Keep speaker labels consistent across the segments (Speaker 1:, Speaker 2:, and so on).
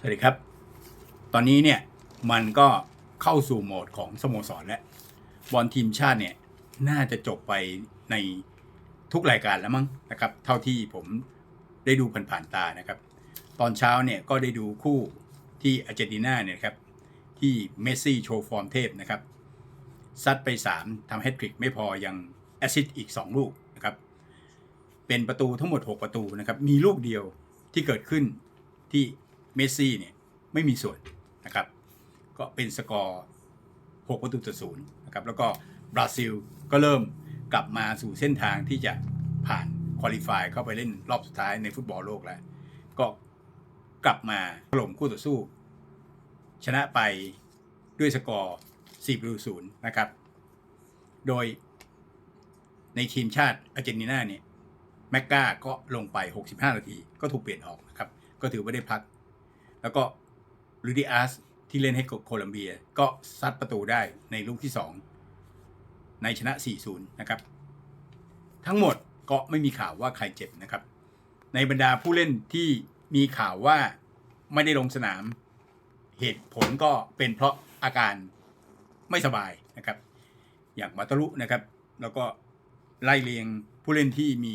Speaker 1: สวัสดีครับ ตอนนี้เนี่ยมันก็เข้าสู่โหมดของสโมสรแล้วบอลทีมชาติเนี่ยน่าจะจบไปในทุกรายการแล้วมั้งนะครับ เท่าที่ผมได้ดูผ่านๆตานะครับ ตอนเช้าเนี่ยก็ได้ดูคู่ที่อาร์เจนตินาเนี่ยครับที่เมสซี่โชว์ฟอร์มเทพนะครับซัดไป 3ทำแฮตทริกไม่พอยังแอซิสต์อีก 2 ลูกนะครับ เป็นประตูทั้งหมด 6 ประตูนะครับ มีลูกเดียวที่เกิดขึ้นที่ เมสซี่เนี่ยไม่มีส่วนนะครับ ก็เป็นสกอร์6ประตูต่อศูนย์นะครับแล้วก็บราซิลก็เริ่มกลับมาสู่เส้นทางที่จะผ่านคุริฟายเข้าไปเล่นรอบสุดท้ายในฟุตบอลโลกแล้ว ก็กลับมาถล่มคู่ต่อสู้ ชนะไปด้วยสกอร์4ประตูศูนย์นะครับ โดยในทีมชาติอาร์เจนตินาเนี่ยแมกกาก็ลงไป 65 นาทีก็ถูกเปลี่ยนออกนะครับ ก็ถือว่าได้พัก แล้วก็ลูดิอาสที่เล่นให้กับโคลัมเบีย ก็ซัดประตูได้ในลูกที่ 2 ในชนะ 4-0 นะครับ ทั้งหมดก็ไม่มีข่าวว่าใครเจ็บนะครับ ในบรรดาผู้เล่นที่มีข่าวว่าไม่ได้ลงสนาม เหตุผลก็เป็นเพราะอาการไม่สบายนะครับ อย่างมาตารุนะครับ แล้วก็ไล่เรียงผู้เล่นที่มี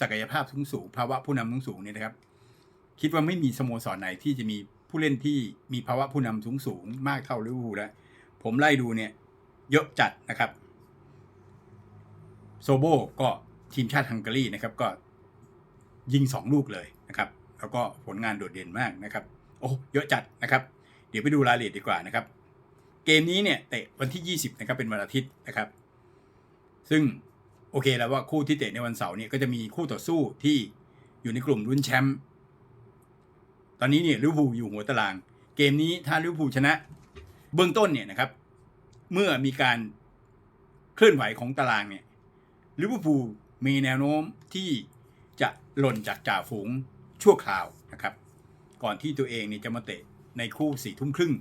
Speaker 1: ศักยภาพสูงสูงภาวะผู้นำสูงสูงเนี่ยนะครับ คิดว่าไม่มีสโมสรไหนที่จะมีผู้เล่นที่มีภาวะผู้นำสูงสูงมากเท่าลิเวอร์พูลแล้ว ผมไล่ดูเนี่ยเยอะจัดนะครับ โซโบก็ทีมชาติฮังการีนะครับก็ยิง 2 ลูกเลยนะครับ แล้วก็ผลงานโดดเด่นมากนะครับ โอ้เยอะจัดนะครับ เดี๋ยวไปดูรายละเอียดดีกว่านะครับ เกมนี้เนี่ยเตะวันที่ 20นะครับเป็นวันอาทิตย์นะครับ ซึ่งโอเคแล้วว่าคู่ที่เตะในวันเสาร์เนี่ยก็จะมีคู่ต่อสู้ที่อยู่ในกลุ่มรุ่นแชมป์ ตอนนี้เนี่ยลิเวอร์พูลอยู่หัวตาราง เกมนี้ถ้าลิเวอร์พูลชนะ เบื้องต้นเนี่ยนะครับ เมื่อมีการเคลื่อนไหวของตารางเนี่ยลิเวอร์พูลมีแนวโน้มที่จะหล่นจากจ่าฝูงชั่วคราวนะครับ ก่อนที่ตัวเองเนี่ยจะมาเตะในคู่สี่ทุ่มครึ่ง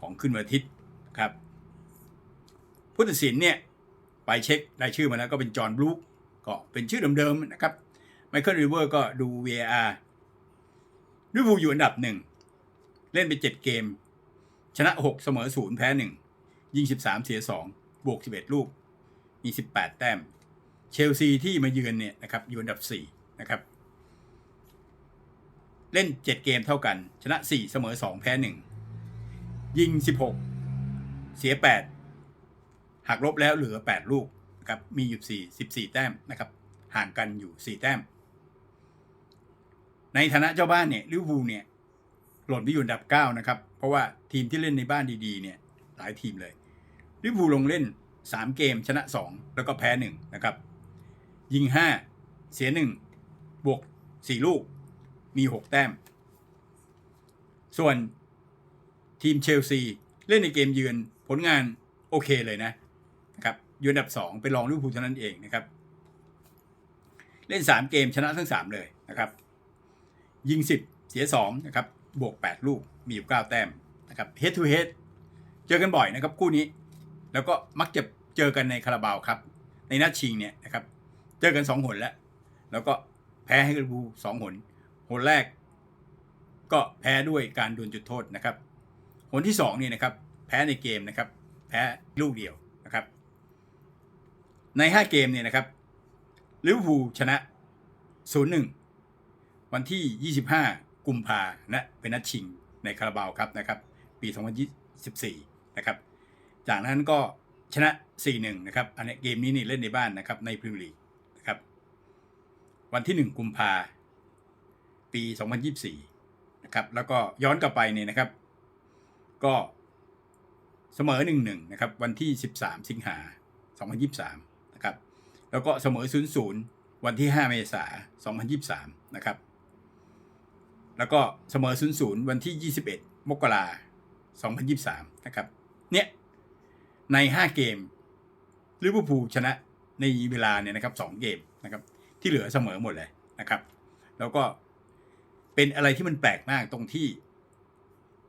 Speaker 1: ของคืนวันอาทิตย์ครับ ผู้ตัดสินเนี่ยไปเช็ครายชื่อมาแล้วก็เป็นจอห์นบลูคก็เป็นชื่อเดิมๆนะครับไมเคิลริเวอร์ก็ดู VAR ลิเวอร์พูลอยู่อันดับหนึ่ง เล่นไป7เกม ชนะ6เสมอ0แพ้1ยิง13เสีย2บวก11ลูก มี18แปดแต้ม เชลซีที่มาเยือนเนี่ยนะครับอยู่อันดับ4นะครับ เล่น7เกมเท่ากัน ชนะ4เสมอ2แพ้1ยิง16เสีย8หักลบแล้วเหลือ8ลูกนะครับมีอยู่4 14แต้มนะครับ ห่างกันอยู่4แต้ม ในฐานะเจ้าบ้านเนี่ยลิเวอร์พูลเนี่ยหล่นไปอยู่อันดับ9นะครับ เพราะว่าทีมที่เล่นในบ้านดีๆเนี่ยหลายทีมเลยลิเวอร์พูลลงเล่น 3 เกมชนะ 2 แล้วก็แพ้1นะครับ ยิง 5 เสีย 1 บวก 4 ลูกมี 6 แต้ม ส่วนทีมเชลซี เล่นในเกมเยือนผลงานโอเคเลยนะนะครับอยู่อันดับ 2 ไปรองลิเวอร์พูลเท่านั้นเองนะครับ เล่น 3 เกมชนะทั้ง 3 เลยนะครับ ยิง 10 เสีย2นะครับบวก 8 ลูกมีอยู่ 9 แต้มนะครับ head to head เจอกันบ่อยนะครับคู่นี้ แล้วก็มักจะเจอกันในคาราบาวครับ ในนัดชิงเนี่ยนะครับเจอกัน 2 หนแล้ว แล้วก็แพ้ให้ลิเวอร์พูลสองหน หนแรกก็แพ้ด้วยการดวลจุดโทษนะครับ หนที่2เนี่ยนะครับแพ้ในเกมนะครับ แพ้ลูกเดียวนะครับ ใน 5 เกมเนี่ยนะครับลิเวอร์พูลชนะ 0-1 วันที่ 25 กุมภานะเป็นนัดชิงในคาราบาวครับนะครับปี 2024 นะครับ จากนั้นก็ชนะ 4-1 นะครับ อันนี้เกมนี้นี่เล่นในบ้านนะครับในพรีเมียร์ลีกนะครับ วันที่ 1 กุมภาปี 2024 นะครับ แล้วก็ย้อนกลับไปเนี่ยนะครับ ก็เสมอ 1-1 นะครับ วันที่ 13 สิงหา 2023 นะครับ แล้วก็เสมอ 0-0 วันที่ 5 เมษายน 2023 นะครับ แล้วก็เสมอ0-0วันที่ 21 มกราคม2023นะครับ เนี่ย ใน 5 เกมลิเวอร์พูลชนะในเวลาเนี่ยนะครับ2เกมนะครับ ที่เหลือเสมอหมดเลยนะครับ แล้วก็เป็นอะไรที่มันแปลกมากตรงที่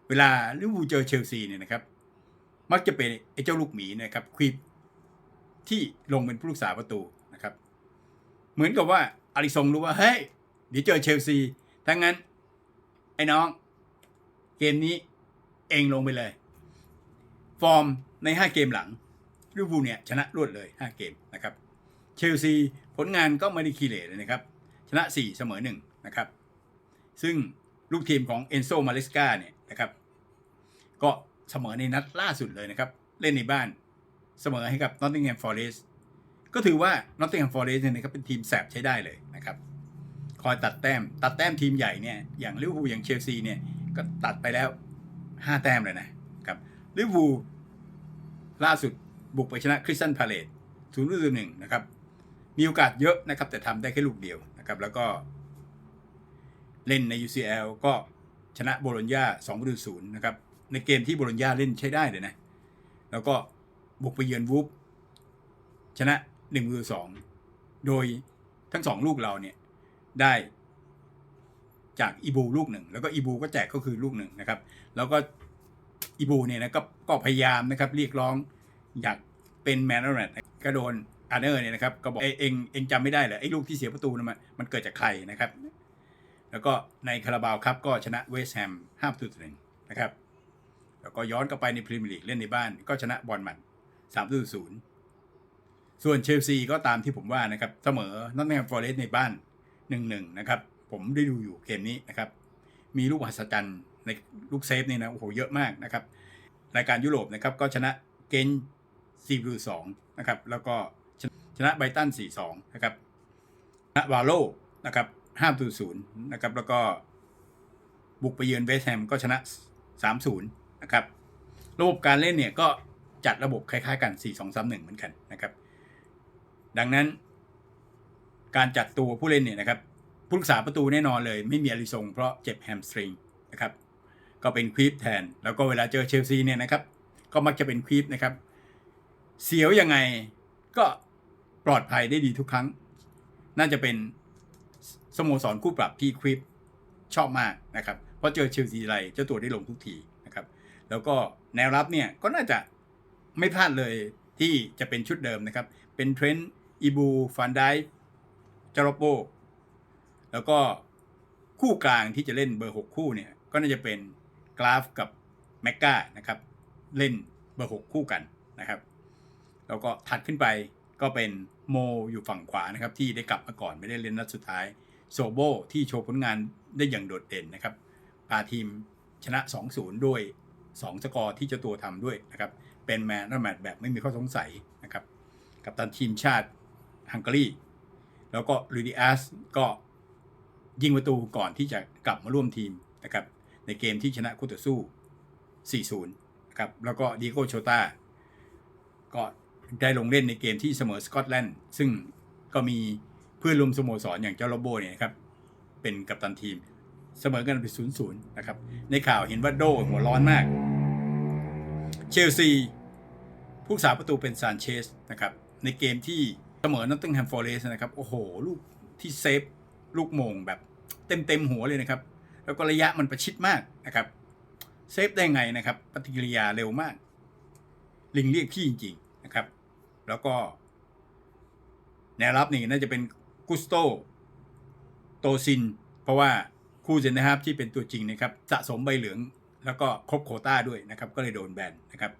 Speaker 1: เวลาลิเวอร์พูลเจอเชลซีเนี่ยนะครับ มักจะเป็นไอ้เจ้าลูกหมีนะครับควิปที่ลงเป็นผู้รักษาประตูนะครับ เหมือนกับว่าอาริซงรู้ว่าเฮ้ยเดี๋ยวเจอเชลซีถ้างั้น ไอ้น้อง เกมนี้เองลงไปเลย ฟอร์มใน 5 เกมหลังลิเวอร์พูลเนี่ยชนะรวดเลย 5 เกมนะครับ เชลซีผลงานก็ไม่ได้คีเลเลยนะครับ ชนะ 4 เสมอ1นะครับ ซึ่งลูกทีมของเอนโซมาเลสกาเนี่ยนะครับก็เสมอในนัดล่าสุดเลยนะครับ เล่นในบ้านเสมอให้กับนอตติงแฮมฟอร์เรสก็ถือว่านอตติงแฮมฟอร์เรสเนี่ยนะครับเป็นทีมแสบใช้ได้เลยนะครับ คอยตัดแต้ม ตัดแต้มทีมใหญ่เนี่ยอย่างลิเวอร์พูลอย่างเชลซีเนี่ยก็ตัดไปแล้ว 5 แต้มเลยนะครับลิเวอร์พูลล่าสุดบุกไปชนะคริสตันพาเลตศูนย์ลูกหนึ่งนะครับ มีโอกาสเยอะนะครับ แต่ทำได้แค่ลูกเดียวนะครับ แล้วก็ เล่นใน UCL ก็ชนะโบโลญญา2ประตูศูนย์นะครับ ในเกมที่โบโลญญาเล่นใช้ได้เลยนะ แล้วก็บุกไปเยือนวูฟชนะ1ประตูสองโดยทั้งสองลูกเราเนี่ย ได้จากอีบูลูกหนึ่ง แล้วก็อีบูก็แจกก็คือลูกหนึ่งนะครับ แล้วก็อีบูเนี่ยนะก็ก็พยายามนะครับเรียกร้องอยากเป็นแมนนอร์แมก็โดนอาร์เนอร์เนี่ยนะครับก็บอกเอ้ยเองเองจำไม่ได้เหรอไอ้ลูกที่เสียประตูนั่นมันมันเกิดจากใครนะครับ แล้วก็ในคาราบาวครับก็ชนะเวสต์แฮมห้าประตูต่อหนึ่งนะครับแล้วก็ย้อนกลับไปในพรีเมียร์ลีกเล่นในบ้าน ก็ชนะบอลมันสามประตูศูนย์ส่วนเชลซีก็ตามที่ผมว่านะครับเสมอนอตติงแฮมฟอร์เรสต์ในบ้าน หนึ่งหนึ่งนะครับ ผมได้ดูอยู่เกมนี้นะครับ มีลูกหัศจรรย์ในลูกเซฟนี่นะโอ้โหเยอะมากนะครับรายการยุโรปนะครับก็ชนะเกนซีบรูสองนะครับแล้วก็ชนะไบตันสี่สองนะครับชนะวาโลนะครับห้าตูศูนย์นะครับแล้วก็บุกไปเยือนเวสต์แฮมก็ชนะสามศูนย์นะครับระบบการเล่นเนี่ยก็จัดระบบคล้ายๆกัน 4 2 3 1 เหมือนกันนะครับ ดังนั้น การจัดตัวผู้เล่นเนี่ยนะครับผู้รักษาประตูแน่นอนเลย ไม่มีอาริซงเพราะเจ็บแฮมสตริงนะครับก็เป็นควีปแทน แล้วก็เวลาเจอเชลซีเนี่ยนะครับ ก็มักจะเป็นควีปนะครับ เสียวยังไงก็ปลอดภัยได้ดีทุกครั้ง น่าจะเป็นสโมสรคู่ปรับที่ควีปชอบมากนะครับเพราะเจอเชลซีไรเจ้าตัวได้ลงทุกทีนะครับ แล้วก็แนวรับเนี่ยก็น่าจะไม่พลาดเลยที่จะเป็นชุดเดิมนะครับ เป็นเทรนต์อีบูฟันได จารโปแล้วก็คู่กลางที่จะเล่นเบอร์ 6 คู่เนี่ย ก็น่าจะเป็นกราฟกับแมกกานะครับ เล่นเบอร์ 6 คู่กันนะครับ แล้วก็ถัดขึ้นไปก็เป็นโมอยู่ฝั่งขวานะครับ ที่ได้กลับมาก่อนไม่ได้เล่นนัดสุดท้ายโซโบที่โชว์ผลงานได้อย่างโดดเด่นนะครับพาทีมชนะ 2-0 ด้วย 2 สกอร์ที่เจ้าตัวทำด้วยนะครับ เป็นแมนนแมตแบบไม่มีข้อสงสัยนะครับ กับตันทีมชาติฮังการี แล้วก็ลูดิอัสก็ยิงประตูก่อนที่จะกลับมาร่วมทีมนะครับในเกมที่ชนะคู่ต่อสู้ 4-0 นะครับแล้วก็ดีโกโชตาก็ได้ลงเล่นในเกมที่เสมอสกอตแลนด์ซึ่งก็มีเพื่อนร่วมสโมสรอย่างเจ้าโรโบเนี่ยครับเป็นกัปตันทีมเสมอกันไปศูนย์นย์นะครับในข่าวเห็นว่าโดหัวร้อนมาก เชลซี ผู้รักษาประตูเป็นซานเชสนะครับในเกมที่ เสมอนอตติงแฮมฟอร์เรสนะครับ โอ้โห ลูกที่เซฟลูกโมงแบบเต็มเต็มหัวเลยนะครับ แล้วก็ระยะมันประชิดมากนะครับ เซฟได้ไงนะครับ ปฏิกิริยาเร็วมาก ลิงเรียกพี่จริงๆนะครับ แล้วก็แนวรับนี่น่าจะเป็นกุสโตโตซิน เพราะว่าคู่เซนนะครับที่เป็นตัวจริงนะครับสะสมใบเหลือง แล้วก็ครบโคต้าด้วยนะครับ ก็เลยโดนแบนนะครับ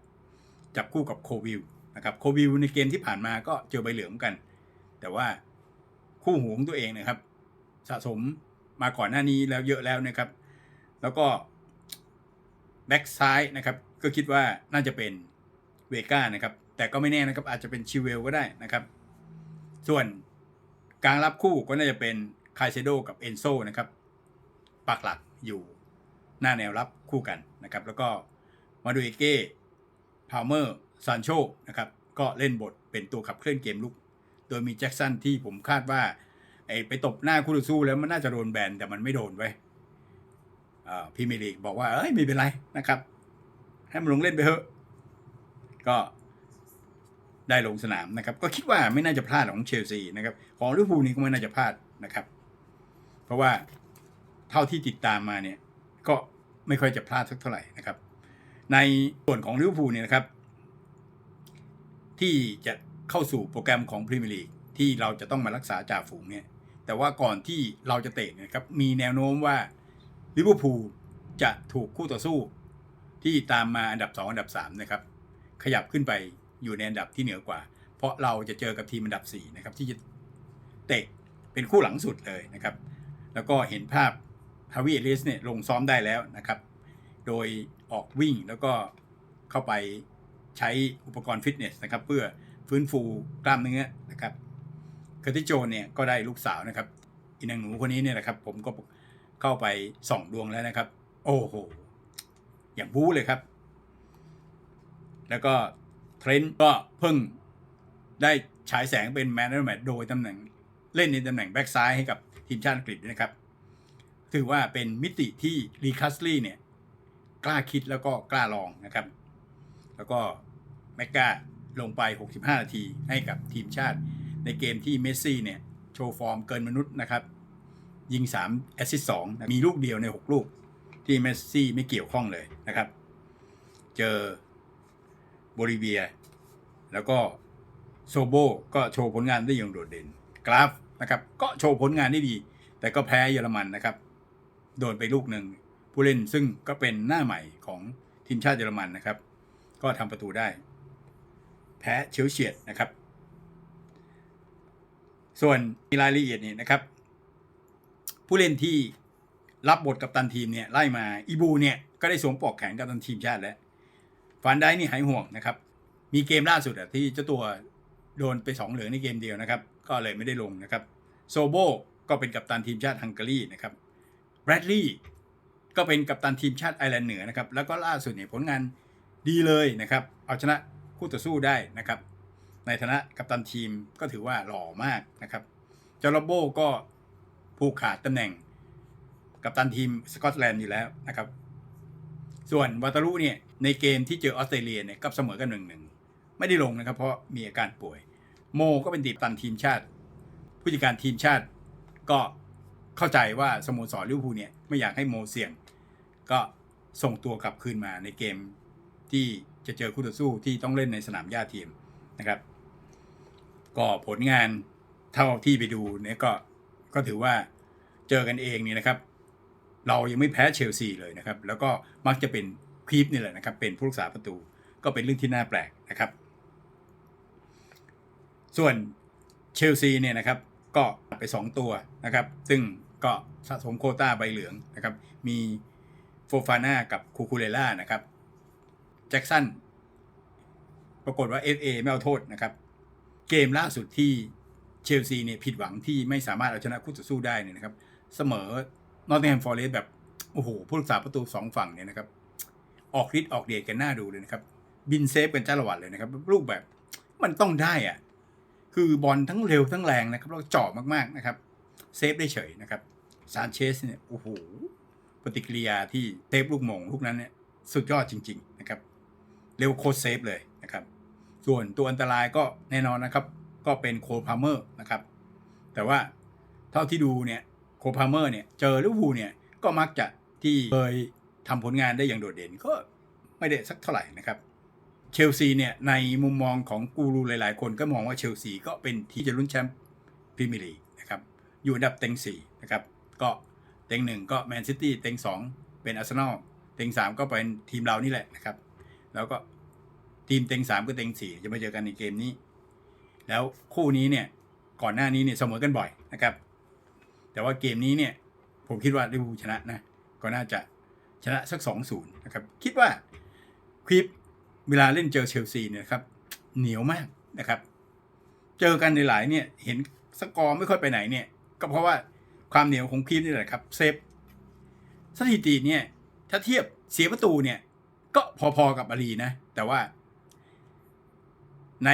Speaker 1: จับคู่กับโควิล นะครับโควิลในเกมที่ผ่านมาก็เจอใบเหลืองเหมือนกัน แต่ว่าคู่หูของตัวเองนะครับ สะสมมาก่อนหน้านี้แล้วเยอะแล้วนะครับ แล้วก็แบ็กซ้ายนะครับ ก็คิดว่าน่าจะเป็นเวก้านะครับ แต่ก็ไม่แน่นะครับ อาจจะเป็นชิเวลก็ได้นะครับ ส่วนกลางรับคู่ก็น่าจะเป็นคายเซโดกับเอนโซนะครับปักหลักอยู่หน้าแนวรับคู่กันนะครับ แล้วก็มาดูเอเก้พาวเมอร์ ซานโชนะครับ ก็เล่นบทเป็นตัวขับเคลื่อนเกมลุก โดยมีแจ็คสันที่ผมคาดว่าไอ้ไปตบหน้าคู่ต่อสู้แล้วมันน่าจะโดนแบนแต่มันไม่โดนไว้ยอ่าพี่เมลีกบอกว่าเอ้ยไม่เป็นไรนะครับ ให้มันลงเล่นไปเถอะก็ได้ลงสนามนะครับ ก็คิดว่าไม่น่าจะพลาดของเชลซีนะครับ ของลิเวอร์พูลนี่ก็ไม่น่าจะพลาดนะครับ เพราะว่าเท่าที่ติดตามมาเนี่ย ก็ไม่ค่อยจะพลาดสักเท่าไหร่นะครับ ในส่วนของลิเวอร์พูลเนี่ยนะครับ ที่จะเข้าสู่โปรแกรมของพรีเมียร์ลีกที่เราจะต้องมารักษาจ่าฝูงเนี่ย แต่ว่าก่อนที่เราจะเตะนยนะครับมีแนวโน้มว่าลิเวอร์พูลจะถูกคู่ต่อสู้ ที่ตามมาอันดับ 2 อันดับ3นะครับขยับขึ้นไปอยู่ในอันดับที่เหนือกว่า เพราะเราจะเจอกับทีมอันดับ4นะครับที่จะเตะเป็นคู่หลังสุดเลยนะครับ แล้วก็เห็นภาพฮาวิเอลิสเนี่ยลงซ้อมได้แล้วนะครับ โดยออกวิ่งแล้วก็เข้าไป ใช้อุปกรณ์ฟิตเนสนะครับเพื่อฟื้นฟูกล้ามเนื้อนะครับเคอร์ติโจนเนี่ยก็ได้ลูกสาวนะครับอีนางหนูคนนี้เนี่ยนะครับผมก็เข้าไปส่องดวงแล้วนะครับ โอ้โห อย่างบู๊เลยครับ แล้วก็เทรนต์ก็เพิ่งได้ฉายแสงเป็นแมนเนอร์แมตโดยตำแหน่งเล่นในตำแหน่งแบ็กซ้ายให้กับทีมชาติอังกฤษนะครับ ถือว่าเป็นมิติที่รีคัสลีย์เนี่ยกล้าคิดแล้วก็กล้าลองนะครับ แล้วก็ แมกกาลงไป 65 นาทีให้กับทีมชาติ ในเกมที่เมสซี่เนี่ยโชว์ฟอร์มเกินมนุษย์นะครับ ยิง 3 แอสซิสต์2มีลูกเดียวใน 6 ลูก ที่เมสซี่ไม่เกี่ยวข้องเลยนะครับ เจอโบลิเวีย แล้วก็โซโบก็โชว์ผลงานได้อย่างโดดเด่น กราฟนะครับก็โชว์ผลงานได้ดี แต่ก็แพ้เยอรมันนะครับ โดนไปลูกหนึ่งผู้เล่นซึ่งก็เป็นหน้าใหม่ของทีมชาติเยอรมันนะครับ ก็ทำประตูได้ แพ้เฉียวเฉียดนะครับ ส่วนมีรายละเอียดนี่นะครับ ผู้เล่นที่รับบทกับตันทีมเนี่ยไล่มาอีบูเนี่ยก็ได้สวมปลอกแขนกับตันทีมชาติแล้วฟันได้นี่หายห่วงนะครับ มีเกมล่าสุดอะที่เจ้าตัวโดนไปสองเหลืองในเกมเดียวนะครับ ก็เลยไม่ได้ลงนะครับโซโบก็เป็นกัปตันทีมชาติฮังการีนะครับแบรดลีย์ก็เป็นกัปตันทีมชาติไอร์แลนด์เหนือนะครับ แล้วก็ล่าสุดเนี่ยผลงานดีเลยนะครับ เอาชนะ คู่ต่อสู้ได้นะครับ ในฐานะกัปตันทีมก็ถือว่าหล่อมากนะครับจอร์โบก็ผู้ขาดตำแหน่งกัปตันทีมสกอตแลนด์อยู่แล้วนะครับ ส่วนวาตารุเนี่ยในเกมที่เจอออสเตรเลียเนี่ยกับเสมอกันหนึ่งหนึ่งไม่ได้ลงนะครับ เพราะมีอาการป่วย โมก็เป็นติดตันทีมชาติ ผู้จัดการทีมชาติก็เข้าใจว่าสโมสรลิเวอร์พูลเนี่ยไม่อยากให้โมเสี่ยง ก็ส่งตัวกลับคืนมาในเกมที่ จะเจอคู่ต่อสู้ที่ต้องเล่นในสนามหญ้าทีมนะครับ ก็ผลงานเท่าที่ไปดูเนี่ยก็ก็ถือว่าเจอกันเองนี่นะครับ เรายังไม่แพ้เชลซีเลยนะครับ แล้วก็มักจะเป็นคลีปนี่แหละนะครับ เป็นผู้รักษาประตูก็เป็นเรื่องที่น่าแปลกนะครับ ส่วนเชลซีเนี่ยนะครับก็ไป 2 ตัวนะครับ ซึ่งก็สะสมโคต้าใบเหลืองนะครับ มีโฟฟาน่ากับคูคูเลล่านะครับ แจ็กสันปรากฏว่า FA ไม่เอาโทษนะครับ เกมล่าสุดที่เชลซีเนี่ยผิดหวังที่ไม่สามารถเอาชนะคู่ต่อสู้ได้เนี่ยนะครับ เสมอนอตติงแฮมฟอร์เรสต์แบบ โอ้โห ผู้รักษาประตูสองฝั่งเนี่ยนะครับ ออกฤทธิ์ออกเดชกันหน้าดูเลยนะครับ บินเซฟกันจ้าละวันเลยนะครับลูกแบบมันต้องได้อะคือบอลทั้งเร็วทั้งแรงนะครับแล้วเจาะมากๆนะครับ เซฟได้เฉยนะครับซานเชสเนี่ยโอ้โหปฏิกิริยาที่เซฟลูกมงลูกนั้นเนี่ยสุดยอดจริง ๆ นะครับ เร็วโคตรเซฟเลยนะครับ ส่วนตัวอันตรายก็แน่นอนนะครับ ก็เป็นโคพาเมอร์นะครับ แต่ว่าเท่าที่ดูเนี่ยโคพาเมอร์เนี่ยเจอลิเวอร์พูลเนี่ยก็มักจะที่เคยทำผลงานได้อย่างโดดเด่นก็ไม่ได้สักเท่าไหร่นะครับเชลซีเนี่ยในมุมมองของกูรูหลาย ๆ คนก็มองว่าเชลซีก็เป็นที่จะลุ้นแชมป์พรีเมียร์ลีกนะครับอยู่อันดับเต็ง4นะครับก็เต็งหนึ่งก็แมนซิตี้เต็งสองเป็นอาร์เซนอลเต็งสามก็เป็นทีมเรานี่แหละนะครับ แล้วก็ทีมเต็งสามก็เต็งสี่จะมาเจอกันในเกมนี้ แล้วคู่นี้เนี่ยก่อนหน้านี้เนี่ยเสมอกันบ่อยนะครับ แต่ว่าเกมนี้เนี่ยผมคิดว่าลิเวอร์พูลชนะนะก็น่าจะชนะสัก2องศูนย์นะครับ คิดว่าคลิปเวลาเล่นเจอเชลซีเนี่ยครับเหนียวมากนะครับ เจอกันในหลายเนี่ยเห็นสกอร์ไม่ค่อยไปไหนเนี่ย ก็เพราะว่าความเหนียวของคลิปนี่แหละครับเซฟสถิติเนี่ยถ้าเทียบเสียประตูเนี่ย ก็พอๆกับอารีนะ แต่ว่า ใน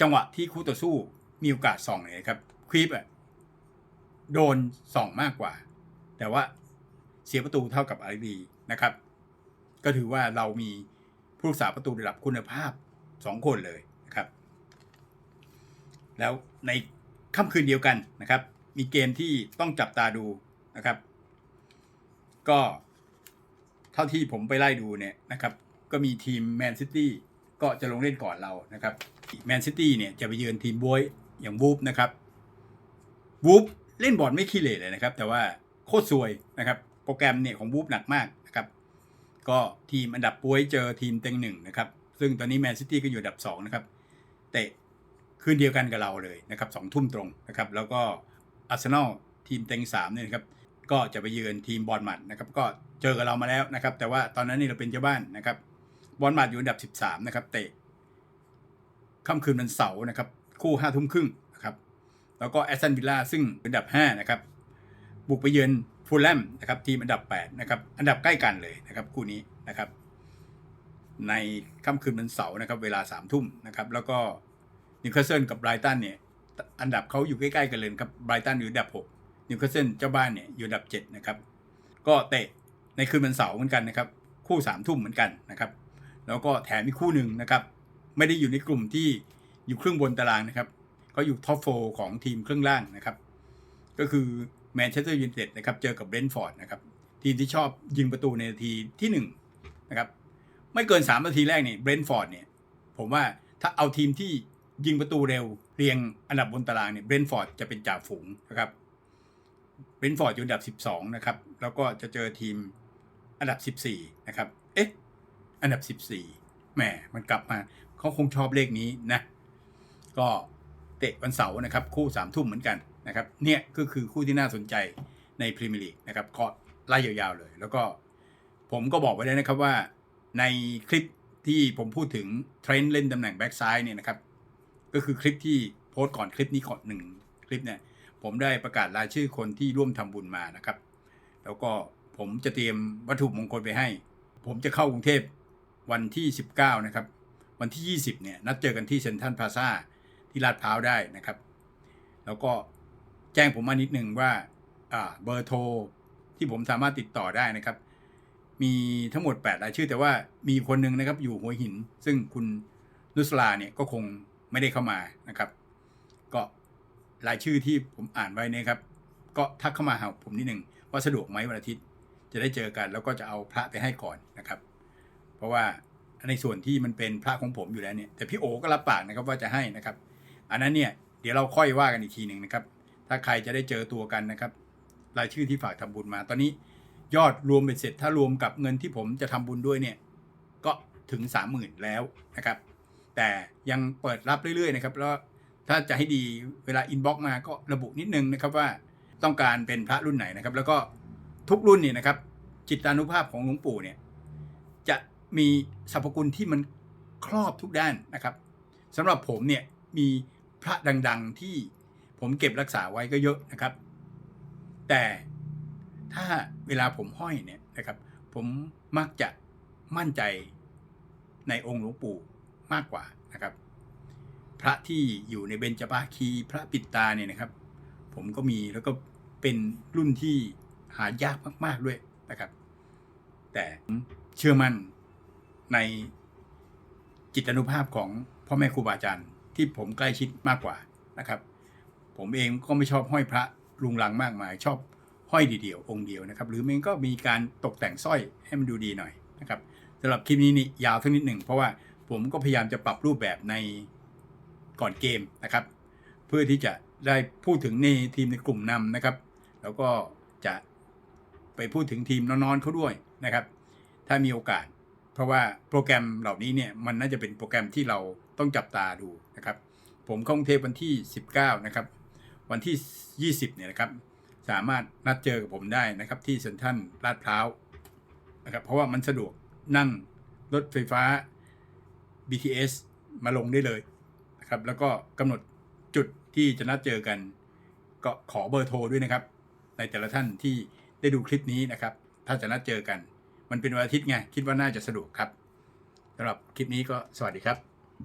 Speaker 1: จังหวะที่คู่ต่อสู้มีโอกาสส่องเนี่ยครับคลิปอะโดนส่องมากกว่า แต่ว่าเสียประตูเท่ากับอารีนะครับ ก็ถือว่าเรามีผู้รักษาประตูระดับคุณภาพสองคนเลยนะครับ แล้วในค่ำคืนเดียวกันนะครับ มีเกมที่ต้องจับตาดูนะครับ ก็ ท่าที่ผมไปไล่ดูเนี่ยนะครับก็มีทีมแมนซิตี้ก็จะลงเล่นก่อนเรานะครับแมนซิตี้เนี่ยจะไปเยือนทีมบวยอย่างวูฟนะครับวูฟเล่นบอลไม่ขี้เหร่เลยนะครับ แต่ว่าโคตรซวยนะครับโปรแกรมเนี่ยของวูฟหนักมากนะครับก็ทีมอันดับปวยเจอทีมเต็งหนึ่งนะครับซึ่งตอนนี้แมนซิตี้ก็อยู่อันดับ2นะครับเตะคืนเดียวกันกับเราเลยนะครับสองทุ่มตรงนะครับแล้วก็อาร์เซนอลทีมเต็ง3เนี่ยนะครับ ก็จะไปเยือนทีมบอลมัดนะครับก็เจอกับเรามาแล้วนะครับ แต่ว่าตอนนั้นนี่เราเป็นเจ้าบ้านนะครับบอลมัดอยู่อันดับ 13 นะครับ เตะค่ำคืนวันเสาร์นะครับ คู่ห้าทุ่มครึ่งนะครับ แล้วก็แอสตันวิลล่าซึ่งอันดับ 5 นะครับ บุกไปเยือนฟูลแลมนะครับทีมอันดับ 8 นะครับ อันดับใกล้กันเลยนะครับ คู่นี้นะครับ ในค่ำคืนวันเสาร์นะครับ เวลา3ามทุ่มนะครับ แล้วก็นิวคาสเซิลกับไบรตันเนี่ย อันดับเขาอยู่ใกล้ๆกันเลยครับไบรตันอยู่อันดับ 6 นิวคาสเซิลเจ้าบ้านเนี่ยอยู่อันดับ 7 นะครับ ก็เตะในคืนวันเสาร์เหมือนกันนะครับ คู่3ามทุ่มเหมือนกันนะครับ แล้วก็แถมอีกคู่หนึ่งนะครับ ไม่ได้อยู่ในกลุ่มที่อยู่ครึ่งบนตารางนะครับเขาอยู่ท็อปโฟของทีมเครึ่องล่างนะครับ ก็คือแมนเชสเตอร์ยูไนเต็ดนะครับ เจอกับเบรนท์ฟอร์ดนะครับ ทีมที่ชอบยิงประตูในนาทีที่1นะครับ ไม่เกิน3นาทีแรกเนี่ยเบรนท์ฟอร์ดเนี่ย ผมว่าถ้าเอาทีมที่ยิงประตูเร็วเรียงอันดับบนตารางเนี่ยเบรนท์ฟอร์ดจะเป็นจ่าฝูงนะครับ บรินฟอร์ดอยู่อันดับ 12 นะครับ แล้วก็จะเจอทีมอันดับ 14 นะครับ เอ๊ะ อันดับ 14แหมมันกลับมาเขาคงชอบเลขนี้นะ ก็เตะวันเสาร์นะครับ คู่สามทุ่มเหมือนกันนะครับ เนี่ยก็คือคู่ที่น่าสนใจในพรีเมียร์ลีกนะครับก็ไล่ยาวๆเลย แล้วก็ผมก็บอกไว้แล้วนะครับว่าในคลิปที่ผมพูดถึงเทรนด์เล่นตำแหน่งแบ็กซ้ายเนี่ยนะครับ ก็คือคลิปที่โพสต์ก่อนคลิปนี้ก่อนหนึ่งคลิปเนี่ย ผมได้ประกาศรายชื่อคนที่ร่วมทำบุญมานะครับ แล้วก็ผมจะเตรียมวัตถุมงคลไปให้ ผมจะเข้ากรุงเทพวันที่ 19 นะครับ วันที่ 20 เนี่ยนัดเจอกันที่เซ็นทรัลพาซาที่ลาดพร้าวได้นะครับ แล้วก็แจ้งผมมานิดหนึ่งว่าอ่าเบอร์โทรที่ผมสามารถติดต่อได้นะครับ มีทั้งหมด 8 รายชื่อ แต่ว่ามีคนหนึ่งนะครับอยู่หัวหิน ซึ่งคุณนุสลาเนี่ยก็คงไม่ได้เข้ามานะครับ ก็ รายชื่อที่ผมอ่านไว้เนะครับ ก็ทักเข้ามาหาผมนิดหนึ่งว่าสะดวกไหมวันอาทิตย์ จะได้เจอกัน แล้วก็จะเอาพระไปให้ก่อนนะครับ เพราะว่าในส่วนที่มันเป็นพระของผมอยู่แล้วเนี่ยแต่พี่โอก็รับปากนะครับว่าจะให้นะครับ อันนั้นเนี่ยเดี๋ยวเราค่อยว่ากันอีกทีหนึ่งนะครับ ถ้าใครจะได้เจอตัวกันนะครับ รายชื่อที่ฝากทำบุญมา ตอนนี้ยอดรวมเป็นเสร็จถ้ารวมกับเงินที่ผมจะทำบุญด้วยเนี่ยก็ถึง 30,000 แล้วนะครับ แต่ยังเปิดรับเรื่อยๆนะครับ แล้ว ถ้าจะให้ดีเวลาอินบ็อกมาก็ระบุนิดนึงนะครับว่าต้องการเป็นพระรุ่นไหนนะครับ แล้วก็ทุกรุ่นเนี่ยนะครับ จิตานุภาพของหลวงปู่เนี่ยจะมีสรรพคุณที่มันครอบทุกด้านนะครับสำหรับผมเนี่ยมีพระดัง ๆที่ผมเก็บรักษาไว้ก็เยอะนะครับ แต่ถ้าเวลาผมห้อยเนี่ยนะครับ ผมมักจะมั่นใจในองค์หลวงปู่มากกว่านะครับ พระที่อยู่ในเบญจภาคีพระปิดตาเนี่ยนะครับ ผมก็มีแล้วก็เป็นรุ่นที่หายากมาก ๆด้วยนะครับ แต่เชื่อมั่นในจิตอนุภาพของพ่อแม่ครูบาอาจารย์ที่ผมใกล้ชิดมากกว่านะครับ ผมเองก็ไม่ชอบห้อยพระลุงลังมากมาย ชอบห้อยเดียวองค์เดียวนะครับ หรือมันก็มีการตกแต่งสร้อยให้มันดูดีหน่อยนะครับสำหรับคลิปนี้นี่ยาวสักนิดหนึ่งเพราะว่าผมก็พยายามจะปรับรูปแบบใน ก่อนเกมนะครับ เพื่อที่จะได้พูดถึงในทีมในกลุ่มนำนะครับ แล้วก็จะไปพูดถึงทีมน้อนๆเขาด้วยนะครับ ถ้ามีโอกาส เพราะว่าโปรแกรมเหล่านี้เนี่ยมันน่าจะเป็นโปรแกรมที่เราต้องจับตาดูนะครับ ผมเข้ากรุงเทพวันที่ 19 นะครับ วันที่ 20 เนี่ยนะครับ สามารถนัดเจอกับผมได้นะครับที่เซ็นทรัลลาดพร้าวนะครับ เพราะว่ามันสะดวกนั่งรถไฟฟ้า BTS มาลงได้เลย นะครับแล้วก็กำหนดจุดที่จะนัดเจอกัน ก็ขอเบอร์โทรด้วยนะครับ ในแต่ละท่านที่ได้ดูคลิปนี้นะครับ ถ้าจะนัดเจอกัน มันเป็นวันอาทิตย์ไงคิดว่าน่าจะสะดวกครับสำหรับคลิปนี้ก็สวัสดีครับ